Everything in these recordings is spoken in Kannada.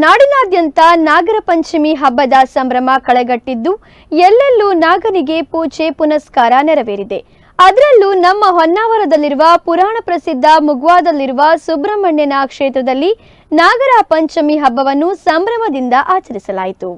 ನಾಡಿನಾದ್ಯಂತ ನಾಗರ ಪಂಚಮಿ ಹಬ್ಬದ ಸಂಭ್ರಮ ಕಳೆಗಟ್ಟಿದ್ದು, ಎಲ್ಲೆಲ್ಲೂ ನಾಗನಿಗೆ ಪೂಜೆ, ಪುನಸ್ಕಾರ ನೆರವೇರಿದೆ. ಅದರಲ್ಲೂ ನಮ್ಮ ಹೊನ್ನಾವರದಲ್ಲಿರುವ ಪುರಾಣ ಪ್ರಸಿದ್ಧ ಮುಗ್ವಾದಲ್ಲಿರುವ ಸುಬ್ರಹ್ಮಣ್ಯನ ಕ್ಷೇತ್ರದಲ್ಲಿ ನಾಗರ ಪಂಚಮಿ ಹಬ್ಬವನ್ನು ಸಂಭ್ರಮದಿಂದ ಆಚರಿಸಲಾಯಿತು.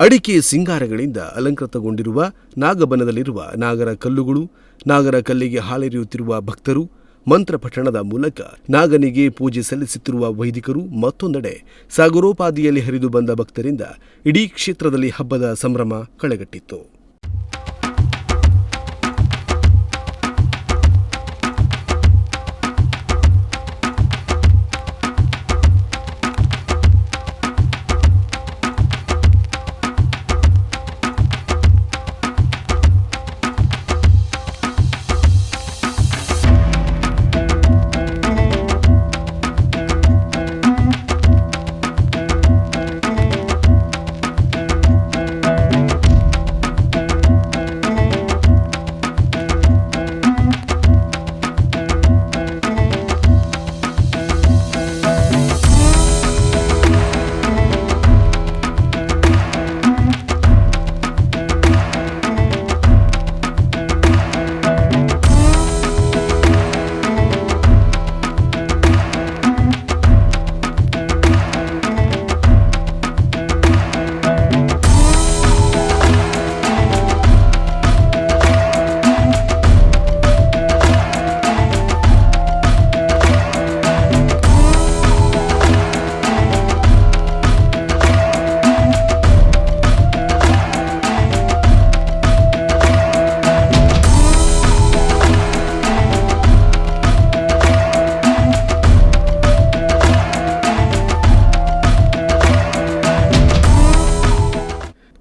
ಅಡಿಕೆ ಸಿಂಗಾರಗಳಿಂದ ಅಲಂಕೃತಗೊಂಡಿರುವ ನಾಗಬನದಲ್ಲಿರುವ ನಾಗರ ಕಲ್ಲುಗಳು, ನಾಗರ ಕಲ್ಲಿಗೆ ಹಾಲೆರೆಯುತ್ತಿರುವ ಭಕ್ತರು, ಮಂತ್ರ ಪಠಣದ ಮೂಲಕ ನಾಗನಿಗೆ ಪೂಜೆ ಸಲ್ಲಿಸುತ್ತಿರುವ ವೈದಿಕರು ಮತ್ತೊಂದೆಡೆ ಸಾಗರೋಪಾದಿಯಲ್ಲಿ ಹರಿದು ಬಂದ ಭಕ್ತರಿಂದ ಇಡೀ ಕ್ಷೇತ್ರದಲ್ಲಿ ಹಬ್ಬದ ಸಂಭ್ರಮ ಕಳೆಗಟ್ಟಿತ್ತು.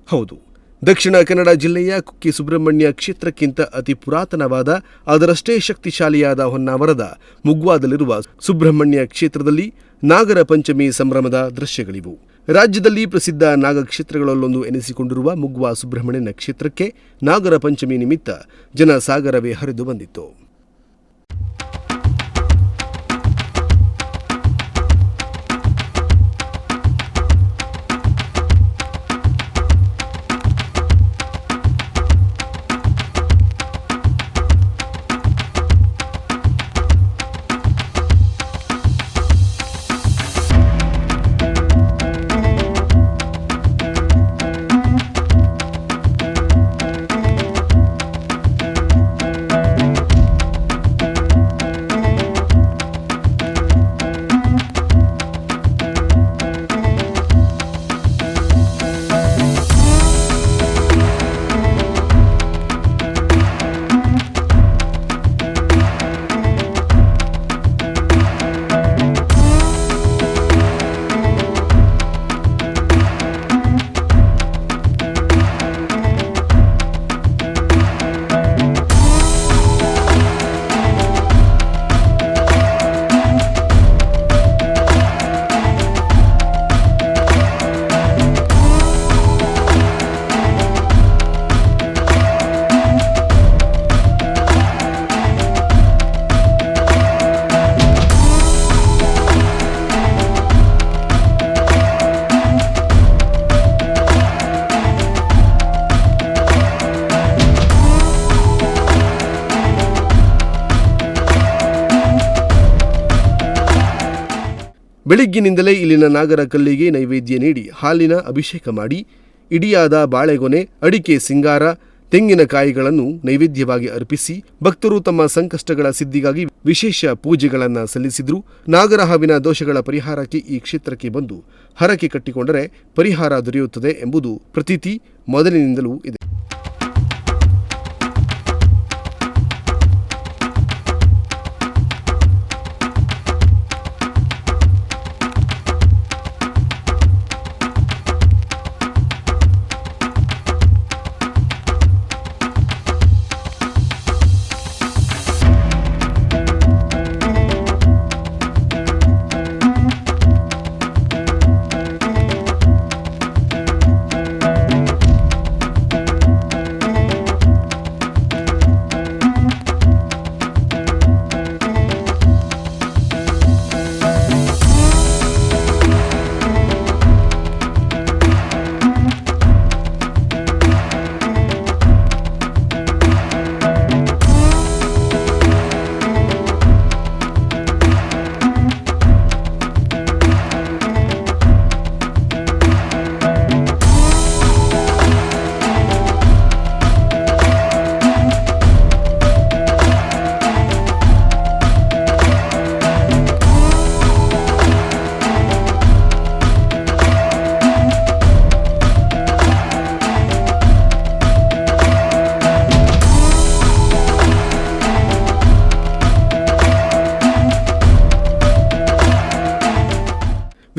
ಹೌದು. ದಕ್ಷಿಣ ಕನ್ನಡ ಜಿಲ್ಲೆಯ ಕುಕ್ಕೆ ಸುಬ್ರಹ್ಮಣ್ಯ ಕ್ಷೇತ್ರಕ್ಕಿಂತ ಅತಿ ಪುರಾತನವಾದ, ಅದರಷ್ಟೇ ಶಕ್ತಿಶಾಲಿಯಾದ ಹೊನ್ನಾವರದ, ಮುಗ್ವಾದಲ್ಲಿರುವ ಸುಬ್ರಹ್ಮಣ್ಯ ಕ್ಷೇತ್ರದಲ್ಲಿ ನಾಗರ ಪಂಚಮಿ ಸಂಭ್ರಮದ ದೃಶ್ಯಗಳಿವು. ರಾಜ್ಯದಲ್ಲಿ ಪ್ರಸಿದ್ಧ ನಾಗಕ್ಷೇತ್ರಗಳಲ್ಲೊಂದು ಎನಿಸಿಕೊಂಡಿರುವ ಮುಗ್ವಾ ಸುಬ್ರಹ್ಮಣ್ಯನ ಕ್ಷೇತ್ರಕ್ಕೆ ನಾಗರ ಪಂಚಮಿ ನಿಮಿತ್ತ ಜನಸಾಗರವೇ ಹರಿದು ಬಂದಿತ್ತು. ಬೆಳಿಗ್ಗಿನಿಂದಲೇ ಇಲ್ಲಿನ ನಾಗರ ಕಲ್ಲಿಗೆ ನೈವೇದ್ಯ ನೀಡಿ ಹಾಲಿನ ಅಭಿಷೇಕ ಮಾಡಿ, ಇಡಿಯಾದ ಬಾಳೆಗೊನೆ, ಅಡಿಕೆ ಸಿಂಗಾರ ತೆಂಗಿನಕಾಯಿಗಳನ್ನು ನೈವೇದ್ಯವಾಗಿ ಅರ್ಪಿಸಿ ಭಕ್ತರು ತಮ್ಮ ಸಂಕಷ್ಟಗಳ ಸಿದ್ಧಿಗಾಗಿ ವಿಶೇಷ ಪೂಜೆಗಳನ್ನು ಸಲ್ಲಿಸಿದ್ರು. ನಾಗರ ಹಾವಿನ ದೋಷಗಳ ಪರಿಹಾರಕ್ಕೆ ಈ ಕ್ಷೇತ್ರಕ್ಕೆ ಬಂದು ಹರಕೆ ಕಟ್ಟಿಕೊಂಡರೆ ಪರಿಹಾರ ದೊರೆಯುತ್ತದೆ ಎಂಬುದು ಪ್ರತೀತಿ ಮೊದಲಿನಿಂದಲೂ ಇದೆ.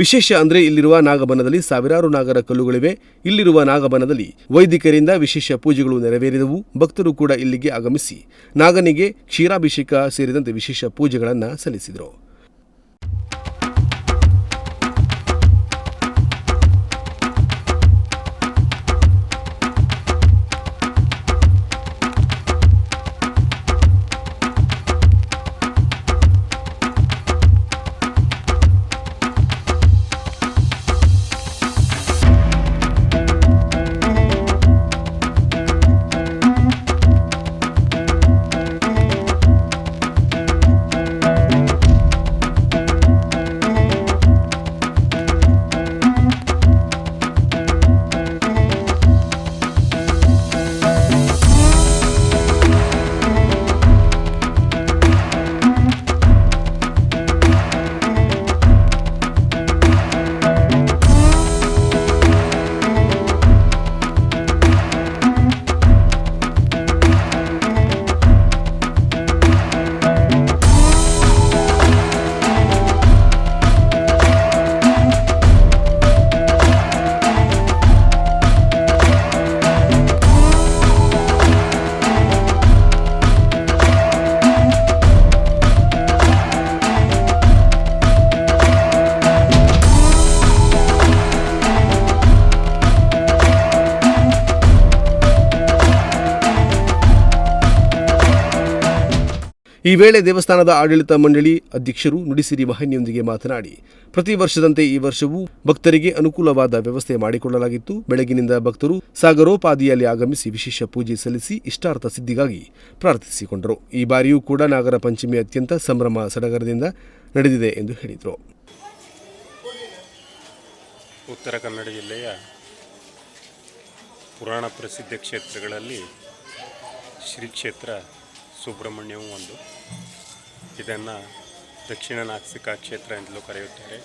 ವಿಶೇಷ ಅಂದರೆ ಇಲ್ಲಿರುವ ನಾಗಬನದಲ್ಲಿ ಸಾವಿರಾರು ನಾಗರ ಕಲ್ಲುಗಳಿವೆ. ಇಲ್ಲಿರುವ ನಾಗಬನದಲ್ಲಿ ವೈದಿಕರಿಂದ ವಿಶೇಷ ಪೂಜೆಗಳು ನೆರವೇರಿದವು. ಭಕ್ತರು ಕೂಡ ಇಲ್ಲಿಗೆ ಆಗಮಿಸಿ ನಾಗನಿಗೆ ಕ್ಷೀರಾಭಿಷೇಕ ಸೇರಿದಂತೆ ವಿಶೇಷ ಪೂಜೆಗಳನ್ನು ಸಲ್ಲಿಸಿದರು. ಈ ವೇಳೆ ದೇವಸ್ಥಾನದ ಆಡಳಿತ ಮಂಡಳಿ ಅಧ್ಯಕ್ಷರು ನುಡಿಸಿರಿ ವಾಹಿನಿಯೊಂದಿಗೆ ಮಾತನಾಡಿ, ಪ್ರತಿ ವರ್ಷದಂತೆ ಈ ವರ್ಷವೂ ಭಕ್ತರಿಗೆ ಅನುಕೂಲವಾದ ವ್ಯವಸ್ಥೆ ಮಾಡಿಕೊಳ್ಳಲಾಗಿತ್ತು. ಬೆಳಗಿನಿಂದ ಭಕ್ತರು ಸಾಗರೋಪಾದಿಯಲ್ಲಿ ಆಗಮಿಸಿ ವಿಶೇಷ ಪೂಜೆ ಸಲ್ಲಿಸಿ ಇಷ್ಟಾರ್ಥ ಸಿದ್ಧಿಗಾಗಿ ಪ್ರಾರ್ಥಿಸಿಕೊಂಡರು. ಈ ಬಾರಿಯೂ ಕೂಡ ನಾಗರ ಪಂಚಮಿ ಅತ್ಯಂತ ಸಂಭ್ರಮ ಸಡಗರದಿಂದ ನಡೆದಿದೆ ಎಂದು ಹೇಳಿದರು. ಉತ್ತರ ಕನ್ನಡ ಜಿಲ್ಲೆಯ ಪುರಾಣ ಪ್ರಸಿದ್ಧ ಕ್ಷೇತ್ರಗಳಲ್ಲಿ ಶ್ರೀ ಕ್ಷೇತ್ರ ಸುಬ್ರಹ್ಮಣ್ಯವೂ ಒಂದು. ಇದನ್ನು ದಕ್ಷಿಣ ನಾಗಸಿಕ ಕ್ಷೇತ್ರ ಅಂತಲೂ ಕರೆಯುತ್ತಾರೆ.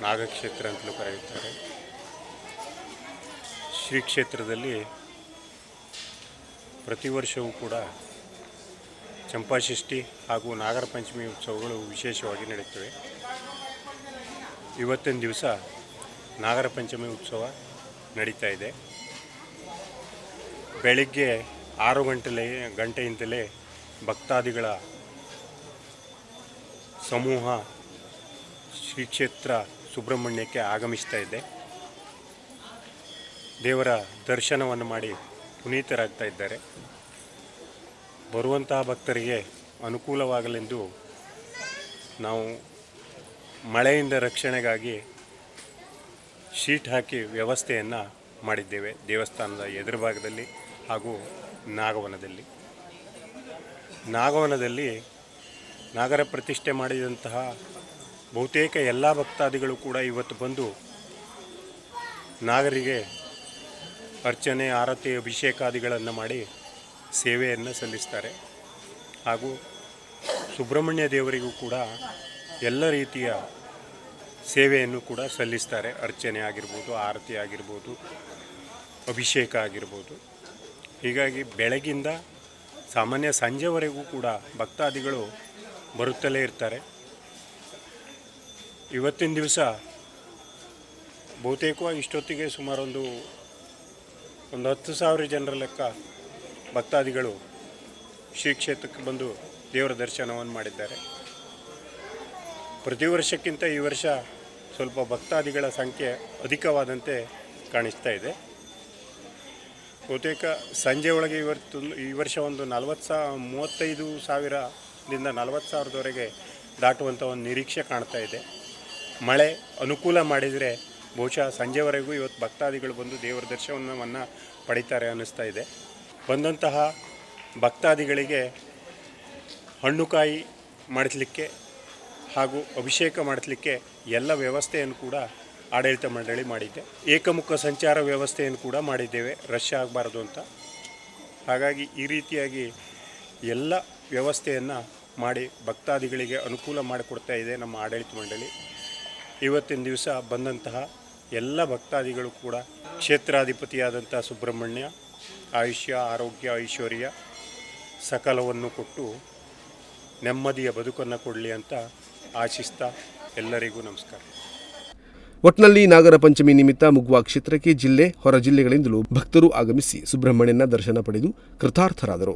ನಾಗಕ್ಷೇತ್ರ ಅಂತಲೂ ಕರೆಯುತ್ತಾರೆ. ಶ್ರೀ ಕ್ಷೇತ್ರದಲ್ಲಿ ಪ್ರತಿ ವರ್ಷವೂ ಕೂಡ ಚಂಪಾಷಷ್ಠಿ ಹಾಗೂ ನಾಗರ ಪಂಚಮಿ ಉತ್ಸವಗಳು ವಿಶೇಷವಾಗಿ ನಡೆಯುತ್ತವೆ ಇವತ್ತಿನ ದಿವಸ ನಾಗರ ಪಂಚಮಿ ಉತ್ಸವ ನಡೀತಾ ಇದೆ. ಬೆಳಿಗ್ಗೆ ಆರು ಗಂಟೆಲೆ, ಗಂಟೆಯಿಂದಲೇ ಭಕ್ತಾದಿಗಳ ಸಮೂಹ ಶ್ರೀ ಕ್ಷೇತ್ರ ಸುಬ್ರಹ್ಮಣ್ಯಕ್ಕೆ ಆಗಮಿಸ್ತಾ ಇದೆ. ದೇವರ ದರ್ಶನವನ್ನು ಮಾಡಿ ಪುನೀತರಾಗ್ತಾ ಇದ್ದಾರೆ. ಬರುವಂತಹ ಭಕ್ತರಿಗೆ ಅನುಕೂಲವಾಗಲೆಂದು ನಾವು ಮಳೆಯಿಂದ ರಕ್ಷಣೆಗಾಗಿ ಶೀಟ್ ಹಾಕಿ ವ್ಯವಸ್ಥೆಯನ್ನು ಮಾಡಿದ್ದೇವೆ ದೇವಸ್ಥಾನದ ಎದುರು ಭಾಗದಲ್ಲಿ ಹಾಗೂ ನಾಗವನದಲ್ಲಿ. ನಾಗವನದಲ್ಲಿ ನಾಗರ ಪ್ರತಿಷ್ಠೆ ಮಾಡಿದಂತಹ ಬಹುತೇಕ ಎಲ್ಲ ಭಕ್ತಾದಿಗಳು ಕೂಡ ಇವತ್ತು ಬಂದು ನಾಗರಿಗೆ ಅರ್ಚನೆ, ಆರತಿ, ಅಭಿಷೇಕಾದಿಗಳನ್ನು ಮಾಡಿ ಸೇವೆಯನ್ನು ಸಲ್ಲಿಸ್ತಾರೆ. ಹಾಗೂ ಸುಬ್ರಹ್ಮಣ್ಯ ದೇವರಿಗೂ ಕೂಡ ಎಲ್ಲ ರೀತಿಯ ಸೇವೆಯನ್ನು ಕೂಡ ಸಲ್ಲಿಸ್ತಾರೆ. ಅರ್ಚನೆ ಆಗಿರ್ಬೋದು, ಆರತಿ ಆಗಿರ್ಬೋದು, ಅಭಿಷೇಕ ಆಗಿರ್ಬೋದು. ಹೀಗಾಗಿ ಬೆಳಗಿಂದ ಸಾಮಾನ್ಯ ಸಂಜೆವರೆಗೂ ಕೂಡ ಭಕ್ತಾದಿಗಳು ಬರುತ್ತಲೇ ಇರ್ತಾರೆ. ಇವತ್ತಿನ ದಿವಸ ಬಹುತೇಕವಾಗಿ ಇಷ್ಟೊತ್ತಿಗೆ ಸುಮಾರೊಂದು ಒಂದು ಹತ್ತು ಸಾವಿರ ಜನರ ಲೆಕ್ಕ ಭಕ್ತಾದಿಗಳು ಶ್ರೀ ಕ್ಷೇತ್ರಕ್ಕೆ ಬಂದು ದೇವರ ದರ್ಶನವನ್ನು ಮಾಡಿದ್ದಾರೆ. ಪ್ರತಿ ವರ್ಷಕ್ಕಿಂತ ಈ ವರ್ಷ ಸ್ವಲ್ಪ ಭಕ್ತಾದಿಗಳ ಸಂಖ್ಯೆ ಅಧಿಕವಾದಂತೆ ಕಾಣಿಸ್ತಾ ಇದೆ. ಬಹುತೇಕ ಸಂಜೆ ಒಳಗೆ ಇವತ್ತು ಈ ವರ್ಷ ಒಂದು ನಲವತ್ತು ಸಾ, ಮೂವತ್ತೈದು ಸಾವಿರದಿಂದ ನಲವತ್ತು ಸಾವಿರದವರೆಗೆ ದಾಟುವಂಥ ಒಂದು ನಿರೀಕ್ಷೆ ಕಾಣ್ತಾ ಇದೆ. ಮಳೆ ಅನುಕೂಲ ಮಾಡಿದರೆ ಬಹುಶಃ ಸಂಜೆವರೆಗೂ ಇವತ್ತು ಭಕ್ತಾದಿಗಳು ಬಂದು ದೇವರ ದರ್ಶನವನ್ನು ಪಡಿತಾರೆ ಅನ್ನಿಸ್ತಾ ಇದೆ. ಬಂದಂತಹ ಭಕ್ತಾದಿಗಳಿಗೆ ಹಣ್ಣುಕಾಯಿ ಮಾಡಿಸ್ಲಿಕ್ಕೆ ಹಾಗೂ ಅಭಿಷೇಕ ಮಾಡಿಸ್ಲಿಕ್ಕೆ ಎಲ್ಲ ವ್ಯವಸ್ಥೆಯನ್ನು ಕೂಡ ಆಡಳಿತ ಮಂಡಳಿ ಮಾಡಿದ್ದೆ. ಏಕಮುಖ ಸಂಚಾರ ವ್ಯವಸ್ಥೆಯನ್ನು ಕೂಡ ಮಾಡಿದ್ದೇವೆ. ರಶ್ ಆಗಬಾರ್ದು ಅಂತ. ಹಾಗಾಗಿ ಈ ರೀತಿಯಾಗಿ ಎಲ್ಲ ವ್ಯವಸ್ಥೆಯನ್ನು ಮಾಡಿ ಭಕ್ತಾದಿಗಳಿಗೆ ಅನುಕೂಲ ಮಾಡಿಕೊಡ್ತಾ ಇದೆ ನಮ್ಮ ಆಡಳಿತ ಮಂಡಳಿ. ಇವತ್ತಿನ ದಿವಸ ಬಂದಂತಹ ಎಲ್ಲ ಭಕ್ತಾದಿಗಳು ಕೂಡ ಕ್ಷೇತ್ರಾಧಿಪತಿಯಾದಂಥ ಸುಬ್ರಹ್ಮಣ್ಯ, ಆಯುಷ್ಯ, ಆರೋಗ್ಯ, ಐಶ್ವರ್ಯ ಸಕಲವನ್ನು ಕೊಟ್ಟು ನೆಮ್ಮದಿಯ ಬದುಕನ್ನು ಕೊಡಲಿ ಅಂತ ಆಶಿಸ್ತಾ ಎಲ್ಲರಿಗೂ ನಮಸ್ಕಾರ. ಒಟ್ನಲ್ಲಿ ನಾಗರ ಪಂಚಮಿ ನಿಮಿತ್ತ ಮುಗ್ವಾ ಕ್ಷೇತ್ರಕ್ಕೆ ಜಿಲ್ಲೆ ಹೊರ ಜಿಲ್ಲೆಗಳಿಂದಲೂ ಭಕ್ತರು ಆಗಮಿಸಿ ಸುಬ್ರಹ್ಮಣ್ಯನ ದರ್ಶನ ಪಡೆದು ಕೃತಾರ್ಥರಾದರು.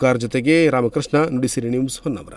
ಓಂಕಾರ್ ಜೊತೆಗೆ ರಾಮಕೃಷ್ಣ ನುಡಿಸಿರಿ ನಿಮ್ಸ್ ಹೊನ್ನವರ.